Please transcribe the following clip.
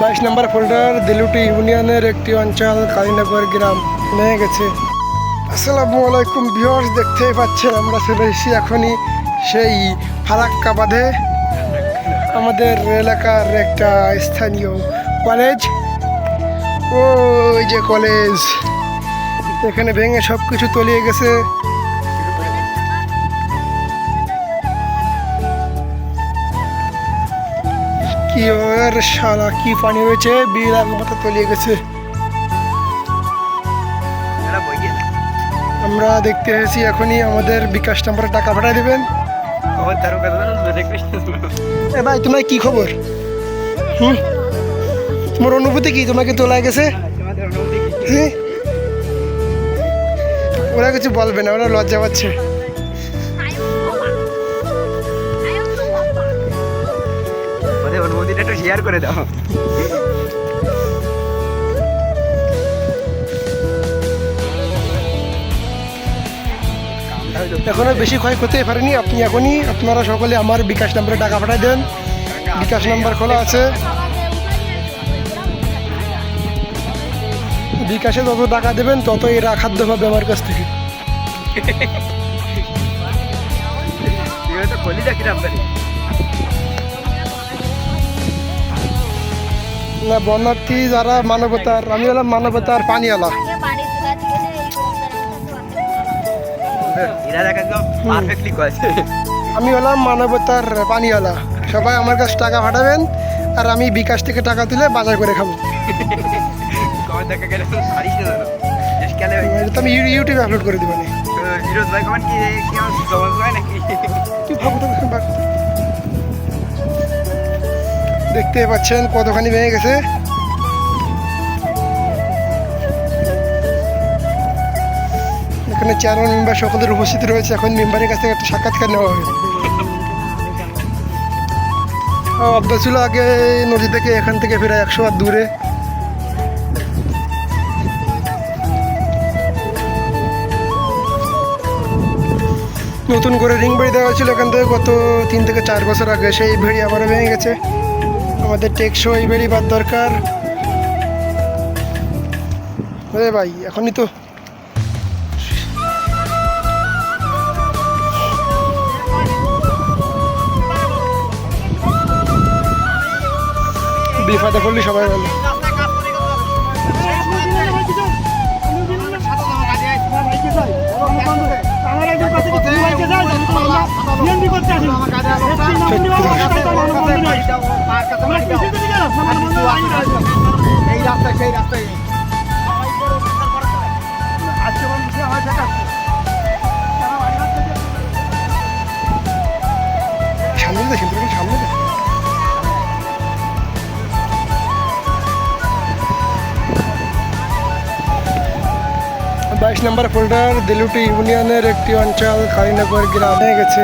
বাইশ নম্বর ফোল্ডার দিলুটি ইউনিয়নের একটি অঞ্চল কালীনগর গ্রাম। নিয়ে গেছে। আসসালামু আলাইকুম ভিউয়ার্স, দেখতেই পাচ্ছেন আমরা চলে এসেছি এখনই সেই ফারাক্কা বাঁধে। আমাদের এলাকার একটা স্থানীয় কলেজ ওই যে কলেজ এখানে ভেঙে সব কিছু তলিয়ে গেছে। কি ওর শালা কি পানি হয়েছে? বিড়াল মতো তলিয়ে গেছে। আমরা দেখতে এসেছি এখনই আমাদের বিকাশ নাম্বারে টাকা পাঠিয়ে দেবেন। এ ভাই তোমার কি খবর? হুম? তোমার অনুভূতি কি? তোমাকে তোলা গেছে? ওরা কিছু বলবে না ওরা লজ্জা পাচ্ছে। অনুমতিটা একটু শেয়ার করে দাও। এখনও বেশি ক্ষয় করতে পারেনি। আপনি এখনই আপনারা সকলে আমার বিকাশ নাম্বারে টাকা পাঠাই দেন। বিকাশ নাম্বার খোলা আছে। বিকাশে যত টাকা দেবেন তত এরা খাদ্য পাবে আমার কাছ থেকে। না বন্যার্থী যারা মানবতার আমি হলাম মানবতার পানিওয়ালা। আমি হলাম মানবতার পানিওয়ালা। সবাই আমার কাছে টাকা পাঠাবেন আর আমি বিকাশ থেকে টাকা তুলে বাজার করে খাব। তো আমি ইউটিউবে আপলোড করে দেবো হয় তুই ভাবো। দেখতে পাচ্ছেন কতখানি ভেঙে গেছে। এখানে চেয়ারম্যান মেম্বার সকলের উপস্থিত রয়েছে, এখন মেম্বারের কাছ থেকে একটা সাক্ষাৎকার নেওয়া হবে। অব্দ ছিল আগে নদী থেকে এখান থেকে প্রায় একশো হাত দূরে। নতুন করে রিং বেড়ি দেওয়া ছিল এখান থেকে গত তিন থেকে চার বছর আগে, সেই ভেড়ি আবারও ভেঙে গেছে। আমাদের টেকসই বেরি বাদ দরকার। ওরে ভাই এখনই তো। বিফাতে করলি সবাই ভালো। এই রাস্তায় সেই রাস্তায়। বাইশ নম্বর ফোল্ডার দিলুটি ইউনিয়নের একটি অঞ্চল কালীনগর গ্রামে গেছে।